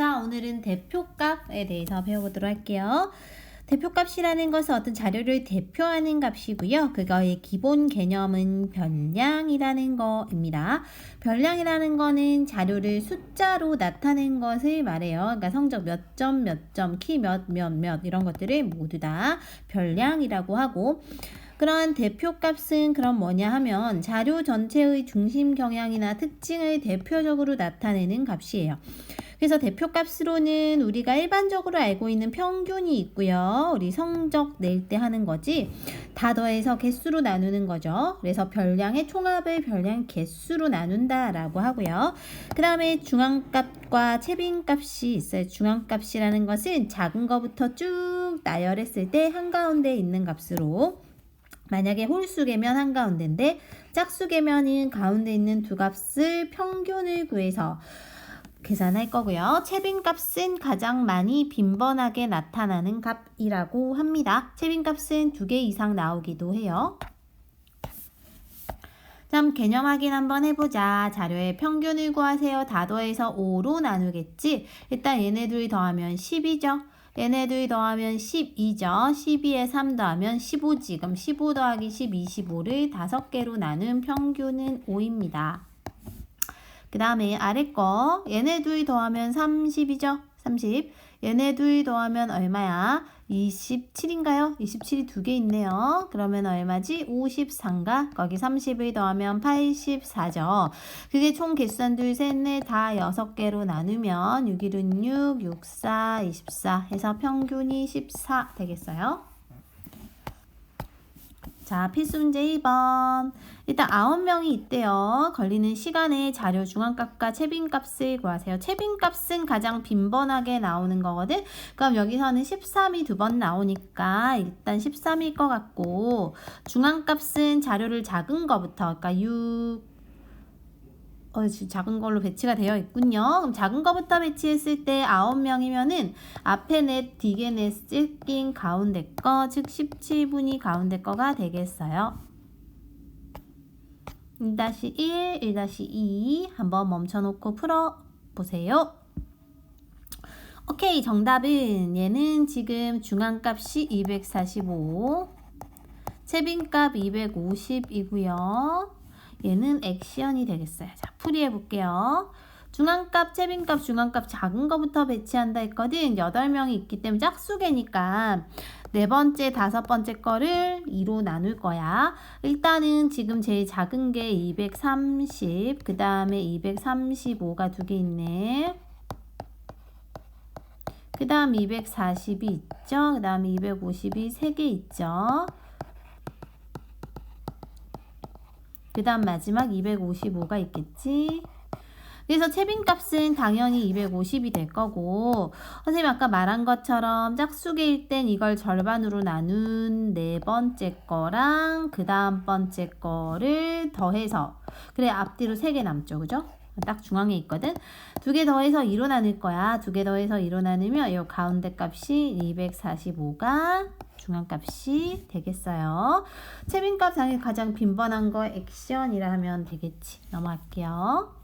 자, 오늘은 대표값에 대해서 배워보도록 할게요. 대표값이라는 것은 어떤 자료를 대표하는 값이고요. 그거의 기본 개념은 변량이라는 거입니다. 변량이라는 거는 자료를 숫자로 나타낸 것을 말해요. 그러니까 성적 몇 점, 몇 점, 키 몇, 몇, 몇 이런 것들을 모두 다 변량이라고 하고 그러한 대표값은 그럼 뭐냐 하면 자료 전체의 중심 경향이나 특징을 대표적으로 나타내는 값이에요. 그래서 대표값으로는 우리가 일반적으로 알고 있는 평균이 있고요. 우리 성적 낼 때 하는 거지. 다 더해서 개수로 나누는 거죠. 그래서 별량의 총합을 별량 개수로 나눈다라고 하고요. 그 다음에 중앙값과 채빈값이 있어요. 중앙값이라는 것은 작은 거부터 쭉 나열했을 때 한가운데 있는 값으로 만약에 홀수계면 한가운데인데 짝수계면은 가운데 있는 두 값을 평균을 구해서 계산할 거고요. 채빈 값은 가장 많이 빈번하게 나타나는 값이라고 합니다. 채빈 값은 두 개 이상 나오기도 해요. 다음 개념 확인 한번 해보자. 자료의 평균을 구하세요. 다 더해서 5로 나누겠지? 일단 얘네 둘이 더하면 10이죠. 얘네 둘이 더하면 12죠. 12에 3 더하면 15지. 그럼 15 더하기 10, 25를 5개로 나눈 평균은 5입니다. 그 다음에 아래 거 얘네 둘이 더하면 30이죠. 30. 얘네 둘이 더하면 얼마야? 27인가요? 27이 두 개 있네요. 그러면 얼마지? 54인가? 거기 30을 더하면 84죠. 그게 총 개수한 둘, 셋, 넷, 다 6개로 나누면 6, 1은 6, 6, 4, 24 해서 평균이 14 되겠어요. 자, 필수 문제 2번. 일단 9명이 있대요. 걸리는 시간에 자료 중앙값과 채빈값을 구하세요. 채빈값은 가장 빈번하게 나오는 거거든. 그럼 여기서는 13이 두 번 나오니까 일단 13일 것 같고 중앙값은 자료를 작은 거부터 그러니까 6 어, 작은 걸로 배치가 되어 있군요. 그럼 작은 거부터 배치했을 때 9명이면은 앞에 넷, 뒤에 넷, 찢긴 가운데 거, 즉 17분이 가운데 거가 되겠어요. 1-1, 1-2 한번 멈춰놓고 풀어보세요. 오케이, 정답은 얘는 지금 중앙값이 245, 채빈값 250이고요. 얘는 액션이 되겠어요. 자, 풀이해 볼게요. 중앙값, 채빈값, 중앙값 작은 거부터 배치한다 했거든. 8명이 있기 때문에 짝수개니까 네 번째, 다섯 번째 거를 2로 나눌 거야. 일단은 지금 제일 작은 게 230, 그 다음에 235가 두 개 있네. 그 다음 240이 있죠. 그 다음에 250이 세개 있죠. 그 다음 마지막 255가 있겠지. 그래서 채빈 값은 당연히 250이 될 거고 선생님 아까 말한 것처럼 짝수개일 땐 이걸 절반으로 나눈 네 번째 거랑 그 다음 번째 거를 더해서 그래 앞뒤로 세 개 남죠 그죠? 딱 중앙에 있거든. 두 개 더해서 2로 나눌 거야. 두 개 더해서 2로 나누면 이 가운데 값이 245가 중앙값이 되겠어요. 채빈값 당연히 가장 빈번한 거 액션이라 하면 되겠지. 넘어갈게요.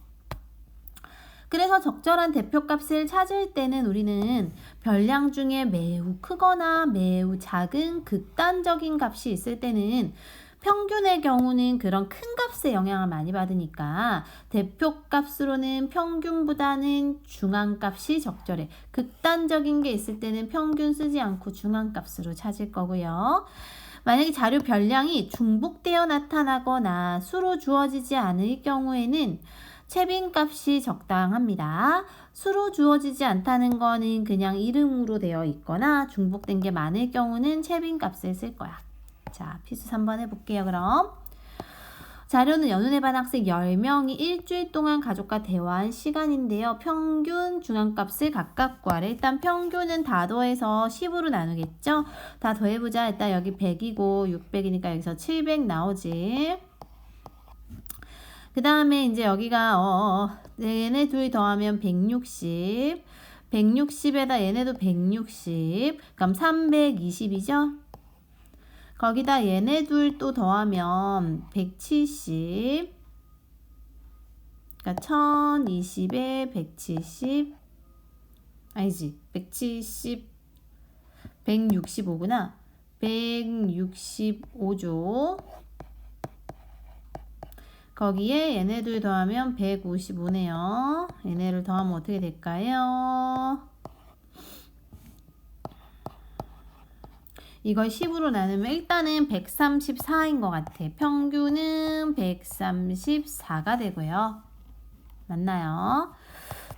그래서 적절한 대표값을 찾을 때는 우리는 별량 중에 매우 크거나 매우 작은 극단적인 값이 있을 때는 평균의 경우는 그런 큰 값에 영향을 많이 받으니까 대표값으로는 평균보다는 중앙값이 적절해. 극단적인 게 있을 때는 평균 쓰지 않고 중앙값으로 찾을 거고요. 만약에 자료 별량이 중복되어 나타나거나 수로 주어지지 않을 경우에는 채빈 값이 적당합니다. 수로 주어지지 않다는 거는 그냥 이름으로 되어 있거나 중복된 게 많을 경우는 채빈 값을 쓸 거야. 자, 필수 3번 해볼게요, 그럼. 자료는 연운의 반 학생 10명이 일주일 동안 가족과 대화한 시간인데요. 평균 중앙값을 각각 구하래. 일단 평균은 다 더해서 10으로 나누겠죠? 다 더해보자. 일단 여기 100이고 600이니까 여기서 700 나오지. 그 다음에 이제 여기가 어, 어, 얘네 둘이 더하면 160 160에다 얘네도 160 그럼 320이죠? 거기다 얘네 둘 또 더하면 170 그러니까 1020에 170 아니지 170 165구나. 165죠 거기에 얘네들 더하면 155네요. 얘네를 더하면 어떻게 될까요 이걸 10으로 나누면 일단은 134인 것 같아 평균은 134가 되고요 맞나요?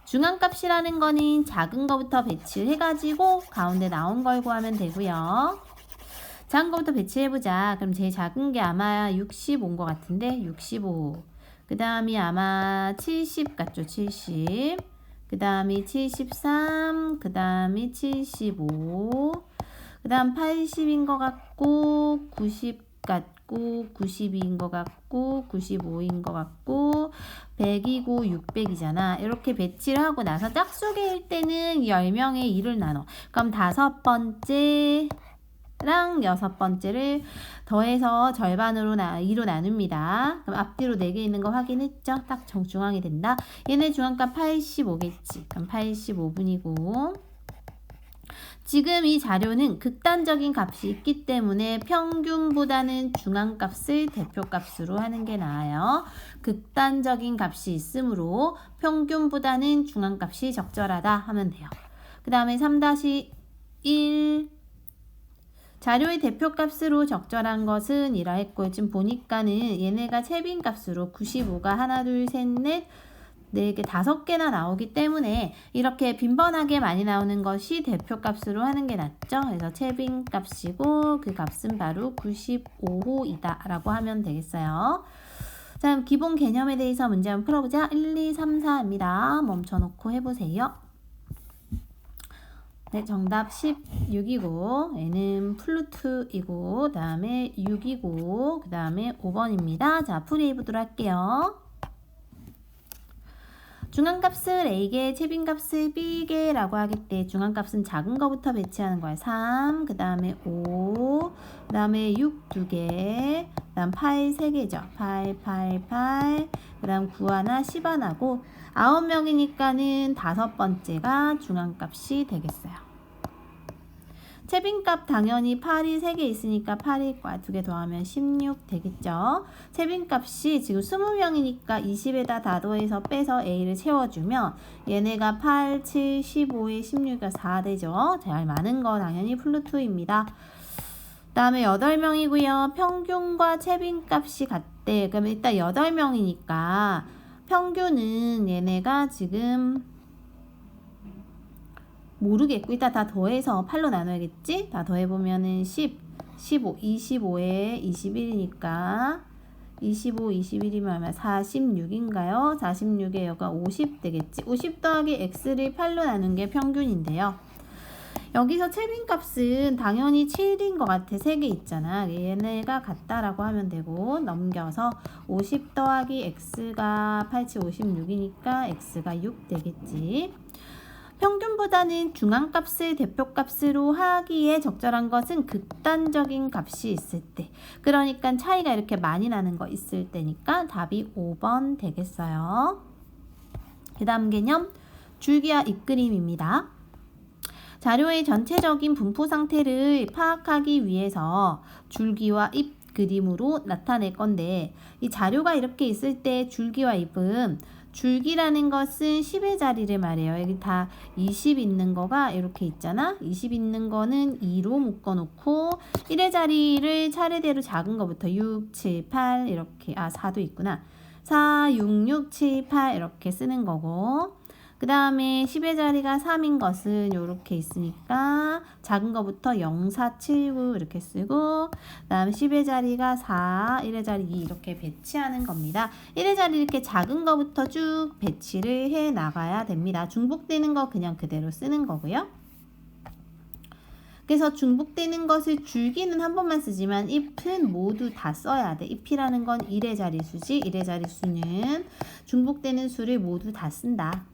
중앙값이라는 거는 작은 거부터 배치를 해가지고 가운데 나온 걸 구하면 되고요. 작은 거부터 배치해보자. 그럼 제일 작은 게 아마 65인 것 같은데 65. 그 다음이 아마 70 같죠? 70. 그 다음이 73. 그 다음이 75. 그 다음 80인 것 같고 90 같고 92인 것 같고 95인 것 같고 100이고 600이잖아. 이렇게 배치를 하고 나서 짝수개일 때는 10명의 2를 나눠. 그럼 다섯 번째 랑 여섯 번째를 더해서 절반으로 나, 2로 나눕니다. 그럼 앞뒤로 4개 있는 거 확인했죠? 딱 정중앙이 된다. 얘네 중앙값 85겠지. 그럼 85분이고 지금 이 자료는 극단적인 값이 있기 때문에 평균보다는 중앙값을 대표값으로 하는 게 나아요. 극단적인 값이 있으므로 평균보다는 중앙값이 적절하다 하면 돼요. 그 다음에 3-1 자료의 대표값으로 적절한 것은 이러했고 지금 보니까는 얘네가 채빈값으로 95가 하나 둘 셋 넷 4개, 5개나 나오기 때문에 이렇게 빈번하게 많이 나오는 것이 대표값으로 하는 게 낫죠. 그래서 채빈 값이고 그 값은 바로 95호이다 라고 하면 되겠어요. 자, 그럼 기본 개념에 대해서 문제 한번 풀어보자. 1, 2, 3, 4입니다. 멈춰놓고 해보세요. 네, 정답 16이고 얘는 플루트이고 그 다음에 6이고 그 다음에 5번입니다. 자, 풀이해보도록 할게요. 중앙값을 A개, 채빈값을 B개라고 하기 때 중앙값은 작은 거부터 배치하는 거야. 3, 그 다음에 5, 그 다음에 6 2개, 그 다음 8 3개죠. 8, 8, 8, 그 다음 9 하나, 10 하나고 9명이니까는 다섯 번째가 중앙값이 되겠어요. 채빈값 당연히 8이 3개 있으니까 8일과 2개 더하면 16 되겠죠. 채빈값이 지금 20명이니까 20에다 다 더해서 빼서 A를 채워주면 얘네가 8, 7, 15에 16이 4 되죠. 제일 많은 거 당연히 플루트입니다. 다음에 8명이고요. 평균과 채빈값이 같대. 그러면 일단 8명이니까 평균은 얘네가 지금 모르겠고 이따 다 더해서 8로 나눠야겠지? 다 더해보면은 10, 15, 25에 21이니까 25, 21이면 아마 46인가요? 46에 여가 50 되겠지? 50 더하기 x를 8로 나눈 게 평균인데요. 여기서 채빈값은 당연히 7인 것 같아. 3개 있잖아. 얘네가 같다라고 하면 되고 넘겨서 50 더하기 x가 87, 56이니까 x가 6 되겠지. 평균보다는 중앙값을 대표값으로 하기에 적절한 것은 극단적인 값이 있을 때 그러니까 차이가 이렇게 많이 나는 거 있을 때니까 답이 5번 되겠어요. 그 다음 개념 줄기와 입그림입니다. 자료의 전체적인 분포 상태를 파악하기 위해서 줄기와 잎 그림으로 나타낼 건데 이 자료가 이렇게 있을 때 줄기와 잎은 줄기라는 것은 10의 자리를 말해요. 여기 다 20 있는 거가 이렇게 있잖아. 20 있는 거는 2로 묶어 놓고 1의 자리를 차례대로 작은 거부터 6, 7, 8 이렇게 아 4도 있구나. 4, 6, 6, 7, 8 이렇게 쓰는 거고 그 다음에 10의 자리가 3인 것은 이렇게 있으니까 작은 거부터 0, 4, 7, 9 이렇게 쓰고 그 다음 10의 자리가 4, 1의 자리 2 이렇게 배치하는 겁니다. 1의 자리 이렇게 작은 거부터 쭉 배치를 해 나가야 됩니다. 중복되는 거 그냥 그대로 쓰는 거고요. 그래서 중복되는 것을 줄기는 한 번만 쓰지만 잎은 모두 다 써야 돼. 잎이라는 건 1의 자리수지. 1의 자리수는 중복되는 수를 모두 다 쓴다.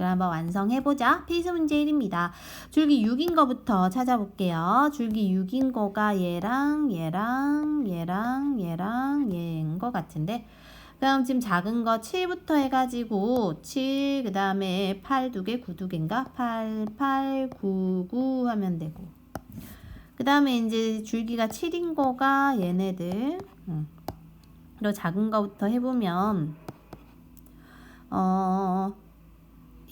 그럼 한번 완성해보자. 필수 문제 1입니다. 줄기 6인 거부터 찾아볼게요. 줄기 6인 거가 얘랑 얘랑 얘랑 얘랑 얘인 거 같은데 그다음 지금 작은 거 7부터 해가지고 7, 그 다음에 8두 개, 9두 개인가? 8, 8, 9, 9 하면 되고. 그 다음에 이제 줄기가 7인 거가 얘네들. 음. 그리고 작은 거부터 해보면, 어,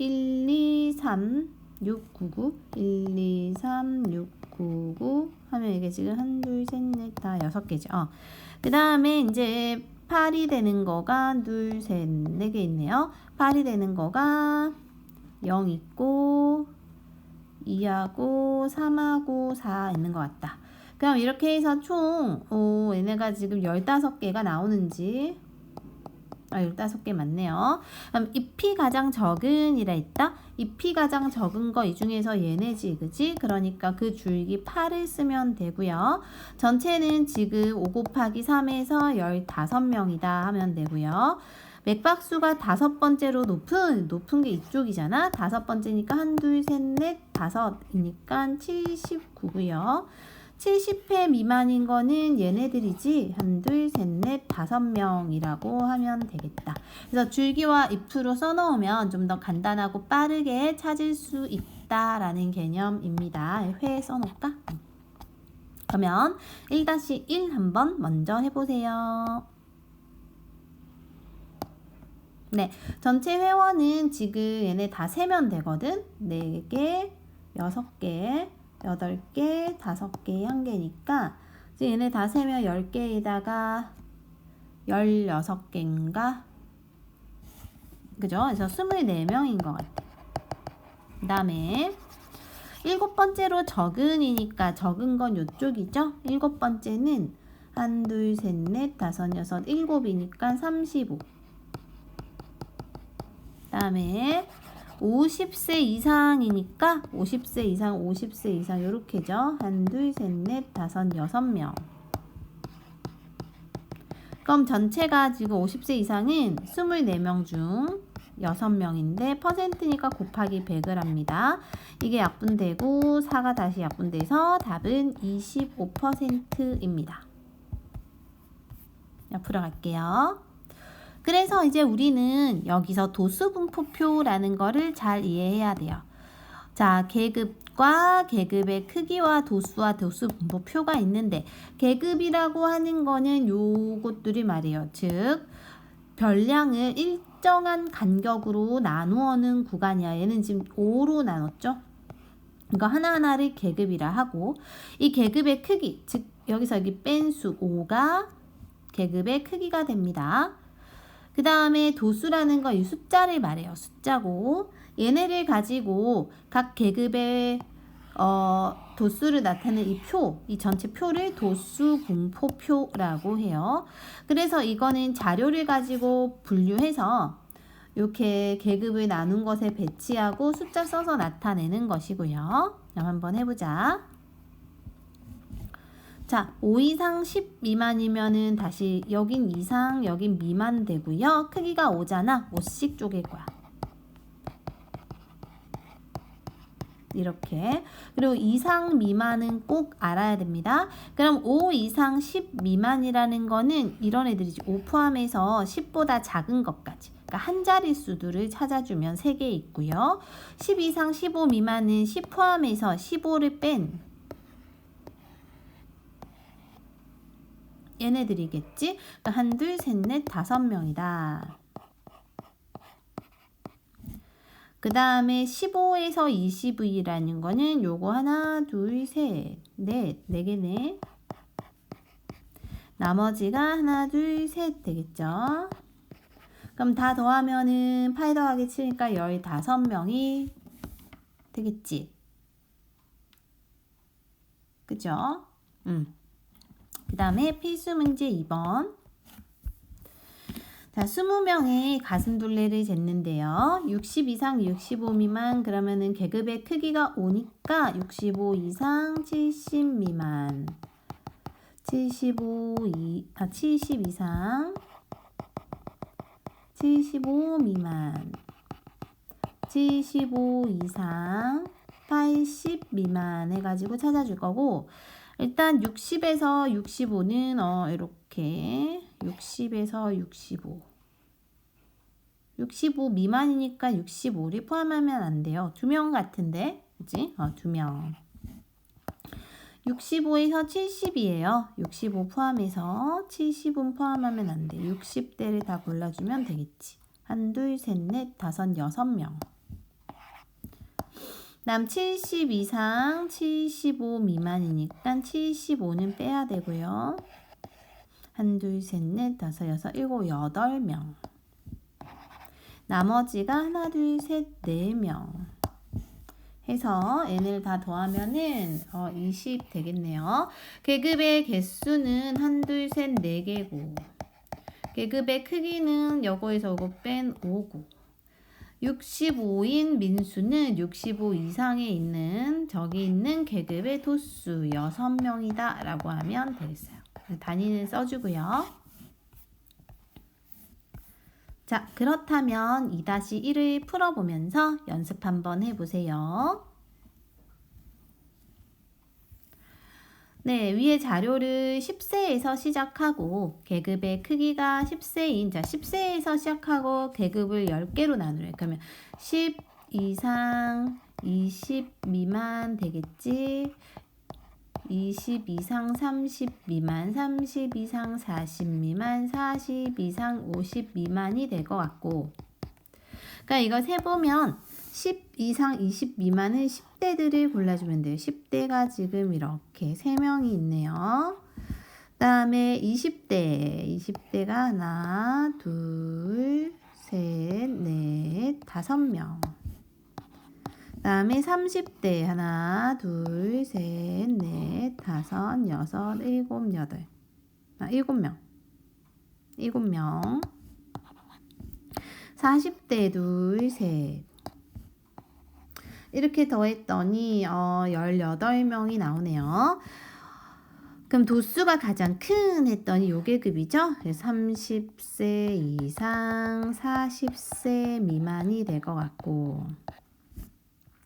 1, 2, 3, 6, 9, 9. 1, 2, 3, 6, 9, 9. 하면 이게 지금 1, 2, 3, 4, 다 6개죠. 어. 그 다음에 이제 8이 되는 거가 둘, 셋, 네 개 있네요. 8이 되는 거가 0 있고 2하고 3하고 4 있는 것 같다. 그럼 이렇게 해서 총 오, 얘네가 지금 15개가 나오는지 아, 15개 맞네요. 그럼 잎이 가장 적은 이라 있다. 잎이 가장 적은 거 이 중에서 얘네지, 그지? 그러니까 그 줄기 8을 쓰면 되고요. 전체는 지금 5 곱하기 3에서 15명이다 하면 되고요. 맥박수가 다섯 번째로 높은 높은 게 이쪽이잖아. 다섯 번째니까 한, 둘, 셋, 넷, 다섯이니까 79고요. 70회 미만인 거는 얘네들이지 한, 둘, 셋, 넷, 다섯 명이라고 하면 되겠다. 그래서 줄기와 잎으로 써놓으면 좀 더 간단하고 빠르게 찾을 수 있다라는 개념입니다. 회 써놓을까? 그러면 1-1 한번 먼저 해보세요. 네, 전체 회원은 지금 얘네 다 세면 되거든. 4개, 6개, 8개, 5개, 1개니까 지금 얘네 다 세면 10개에다가 16개인가? 그죠? 그래서 24명인 것 같아. 그 다음에 일곱 번째로 적은이니까 적은 건 요쪽이죠? 일곱 번째는 한, 둘, 셋, 넷, 다섯, 여섯, 일곱이니까 35. 다음에 50세 이상이니까 50세 이상, 50세 이상 요렇게죠. 한, 둘, 셋, 넷, 다섯, 여섯 명. 그럼 전체가 지금 50세 이상은 24명 중 6명인데 퍼센트니까 곱하기 100을 합니다. 이게 약분되고 4가 다시 약분돼서 답은 25%입니다. 옆으로 갈게요. 그래서 이제 우리는 여기서 도수분포표라는 거를 잘 이해해야 돼요. 자, 계급과 계급의 크기와 도수와 도수분포표가 있는데 계급이라고 하는 거는 요것들이 말이에요. 즉 별량을 일정한 간격으로 나누어는 구간이야. 얘는 지금 5로 나눴죠. 이거 하나하나를 계급이라 하고 이 계급의 크기, 즉 여기서 여기 뺀 수 5가 계급의 크기가 됩니다. 그 다음에 도수라는 거이 숫자를 말해요. 숫자고 얘네를 가지고 각 계급의 어, 도수를 나타내는 이 표, 이 전체 표를 도수 분포표라고 해요. 그래서 이거는 자료를 가지고 분류해서 이렇게 계급을 나눈 것에 배치하고 숫자 써서 나타내는 것이고요. 그럼 한번 해보자. 자, 5 이상 10 미만이면은 다시 여긴 이상, 여긴 미만 되고요. 크기가 5잖아. 5씩 쪼갤 거야. 이렇게. 그리고 이상 미만은 꼭 알아야 됩니다. 그럼 5 이상 10 미만이라는 거는 이런 애들이지. 5 포함해서 10보다 작은 것까지. 그러니까 한 자리 수들을 찾아주면 3개 있고요. 10 이상 15 미만은 10 포함해서 15를 뺀 얘네들이겠지? 그러니까 한, 둘, 셋, 넷, 다섯 명이다. 그 다음에 15에서 20이라는 거는 요거 하나, 둘, 셋, 넷, 네 개네. 나머지가 하나, 둘, 셋 되겠죠? 그럼 다 더하면은 8 더하기 7이니까 15명이 되겠지? 그죠? 음. 그 다음에 필수 문제 2번. 자, 20명의 가슴둘레를 쟀는데요. 60 이상 65 미만 그러면은 계급의 크기가 5니까 65 이상 70 미만 75 이, 아, 70 이상 75 미만 75 이상 80 미만 해가지고 찾아줄 거고 일단 60에서 65는 어 이렇게 60에서 65 65 미만이니까 65를 포함하면 안 돼요. 두 명 같은데, 그지? 어, 두 명. 65에서 70이에요. 65 포함해서 70은 포함하면 안 돼. 60대를 다 골라주면 되겠지. 한, 둘, 셋, 넷, 다섯, 여섯 명. 남70 이상 75 미만이니까 75는 빼야 되고요. 한, 둘, 셋, 넷, 다섯, 여섯, 일곱, 여덟 명. 나머지가 하나, 둘, 셋, 네 명. 해서 n을 다 더하면은 어, 20 되겠네요. 계급의 개수는 한, 둘, 셋, 네 개고 계급의 크기는 요거에서 요거 뺀 5고 65인 민수는 65 이상에 있는 저기 있는 계급의 도수 6명이다 라고 하면 되겠어요. 단위는 써주고요. 자, 그렇다면 2-1을 풀어보면서 연습 한번 해보세요. 네, 위에 자료를 10세에서 시작하고 계급의 크기가 10세인 자 10세에서 시작하고 계급을 10개로 나누래요. 그러면 10 이상 20 미만 되겠지. 20 이상 30 미만, 30 이상 40 미만, 40 이상 50 미만이 될 것 같고. 그러니까 이거 세 보면 10 이상 20 미만은 10대들을 골라주면 돼요. 10대가 지금 이렇게 3명이 있네요. 그 다음에 20대, 20대가 하나, 둘, 셋, 넷, 다섯 명. 그 다음에 30대 하나, 둘, 셋, 넷, 다섯, 여섯, 일곱, 여덟. 아, 일곱 명. 일곱 명. 40대 둘, 셋. 이렇게 더했더니 어, 18명이 나오네요. 그럼 도수가 가장 큰 했더니 요 계급이죠. 30세 이상 40세 미만이 될 것 같고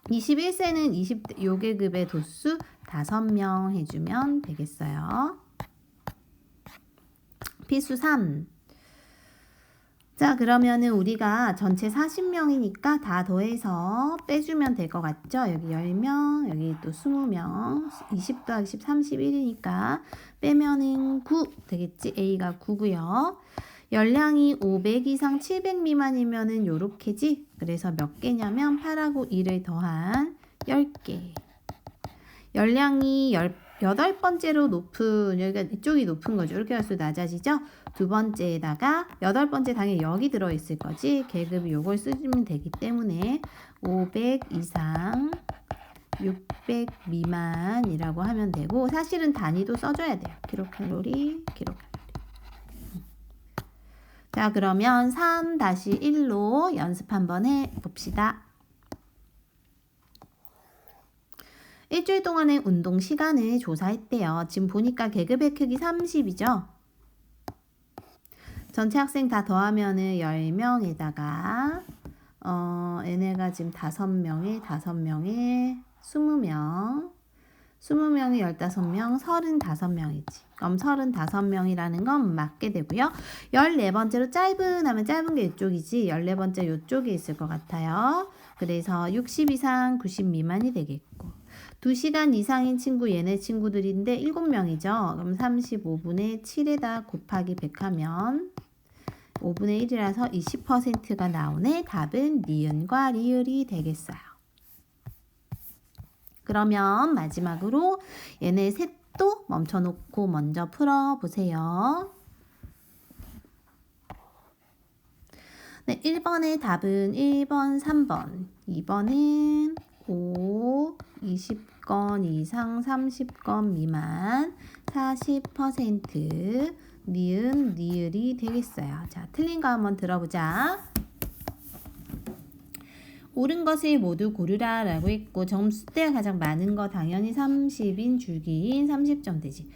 21세는 20대 요 계급의 도수 5명 해주면 되겠어요. 필수 3. 자, 그러면은 우리가 전체 40명이니까 다 더해서 빼주면 될 것 같죠? 여기 10명, 여기 또 20명, 20 더하기 10, 31이니까 빼면은 9 되겠지? A가 9고요. 열량이 500 이상 700 미만이면은 요렇게지? 그래서 몇 개냐면 8하고 2를 더한 10개. 열량이 10, 여덟 번째로 높은 여기가 이쪽이 높은 거죠. 이렇게 할수록 낮아지죠. 두 번째에다가 여덟 번째 당연히 여기 들어 있을 거지. 계급이 요걸 쓰면 되기 때문에 500 이상 600 미만이라고 하면 되고 사실은 단위도 써줘야 돼요. 킬로칼로리, 킬로칼로리. 자 그러면 3-1로 연습 한번 해봅시다. 일주일 동안의 운동 시간을 조사했대요. 지금 보니까 계급의 크기 30이죠? 전체 학생 다 더하면은 10명에다가 어, 얘네가 지금 5명에 5명에 20명 20명이 15명, 35명이지. 그럼 35명이라는 건 맞게 되고요. 14번째로 짧은 하면 짧은 게 이쪽이지. 14번째 이쪽에 있을 것 같아요. 그래서 60 이상 90 미만이 되겠고. 2시간 이상인 친구 얘네 친구들인데 7명이죠. 그럼 35분의 7에다 곱하기 100 하면 5분의 1이라서 20%가 나오네. 답은 니은과 리을이 되겠어요. 그러면 마지막으로 얘네 셋도 멈춰놓고 먼저 풀어보세요. 네, 1번의 답은 1번, 3번. 2번은 5, 20 건 이상 30건 미만 40% 니은, 니을이 되겠어요. 자, 틀린 거 한번 들어보자. 옳은 것을 모두 고르라 라고 했고 점수대가 가장 많은 거 당연히 30인 줄기인 30점 되지.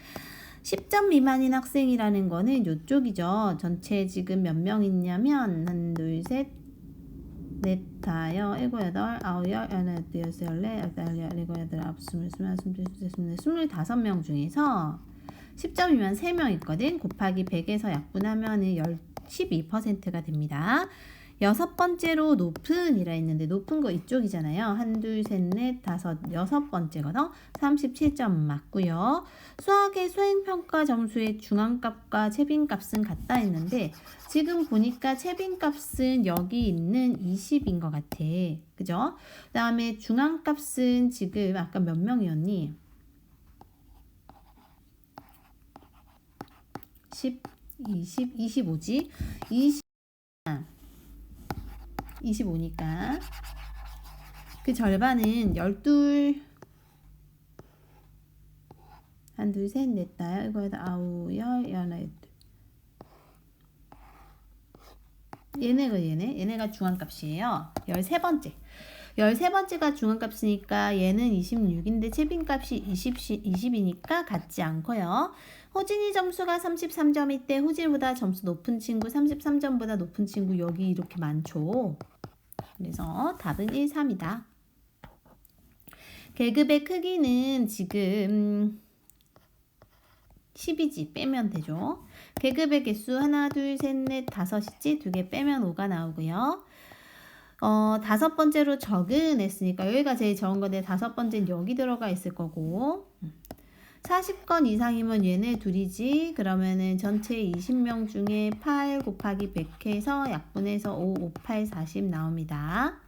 10점 미만인 학생이라는 거는 이쪽이죠. 전체 지금 몇 명 있냐면 한, 둘, 셋, 넷, 다여, 일곱, 여덟, 아홉, 열, 열하나, 둘, 여섯, 열네, 여덟, 열, 일곱, 여덟, 아홉, 스물, 스물, 스물, 스물, 스물, 스물다섯 명 중에서 10점 이면 3명 있거든. 곱하기 100에서 약분하면 은 12%가 됩니다. 여섯 번째로 높은이라 했는데 높은 거 이쪽이잖아요. 한, 둘, 셋, 넷, 다섯, 여섯 번째거든. 37점 맞고요. 수학의 수행평가 점수의 중앙값과 채빈값은 같다 했는데 지금 보니까 채빈값은 여기 있는 20인 것 같아. 그죠? 그 다음에 중앙값은 지금 아까 몇 명이었니? 10, 20, 25지? 20, 25니까 그 절반은 12 한, 둘, 셋, 넷, 다, 이거 다 아홉, 열, 열하나, 열둘. 얘네가 얘네, 얘네가 중앙값이에요. 13번째. 13번째가 중앙값이니까 얘는 26인데 채빈값이 20, 20이니까 같지 않고요. 호진이 점수가 33점일 때 호진보다 점수 높은 친구 33점보다 높은 친구 여기 이렇게 많죠. 그래서 답은 1, 3이다. 계급의 크기는 지금 10이지 빼면 되죠. 계급의 개수 하나, 둘, 셋, 넷, 다섯이지 두 개 빼면 5가 나오고요. 어, 다섯 번째로 적은 했으니까 여기가 제일 적은 건데 다섯 번째는 여기 들어가 있을 거고 40건 이상이면 얘네 둘이지 그러면은 전체 20명 중에 8 곱하기 100 해서 약분해서 5, 5, 8, 40 나옵니다.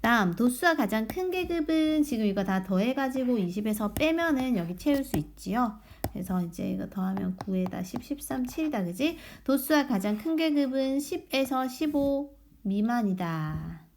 다음 도수가 가장 큰 계급은 지금 이거 다 더해가지고 20에서 빼면은 여기 채울 수 있지요. 그래서 이제 이거 더하면 9에다 10, 13, 7이다 그지? 도수가 가장 큰 계급은 10에서 15 미만이다.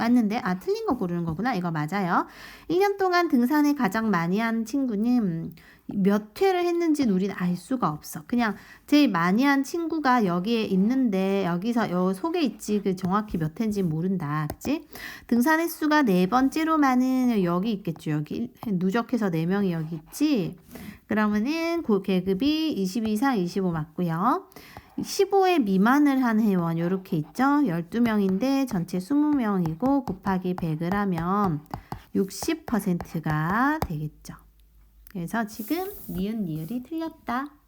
맞는데? 아 틀린 거 고르는 거구나. 이거 맞아요. 1년 동안 등산을 가장 많이 한 친구는 몇 회를 했는지는 우리는 알 수가 없어. 그냥 제일 많이 한 친구가 여기에 있는데 여기서 여 속에 있지. 그 정확히 몇 회인지 모른다. 그치? 등산 횟수가 네 번째로만은 여기 있겠죠. 여기 누적해서 네 명이 여기 있지? 그러면은 그 계급이 20 이상 25 맞고요 15회 미만을 한 회원 이렇게 있죠. 12명인데 전체 20명이고 곱하기 100을 하면 60%가 되겠죠. 그래서 지금 니은 니을이 틀렸다.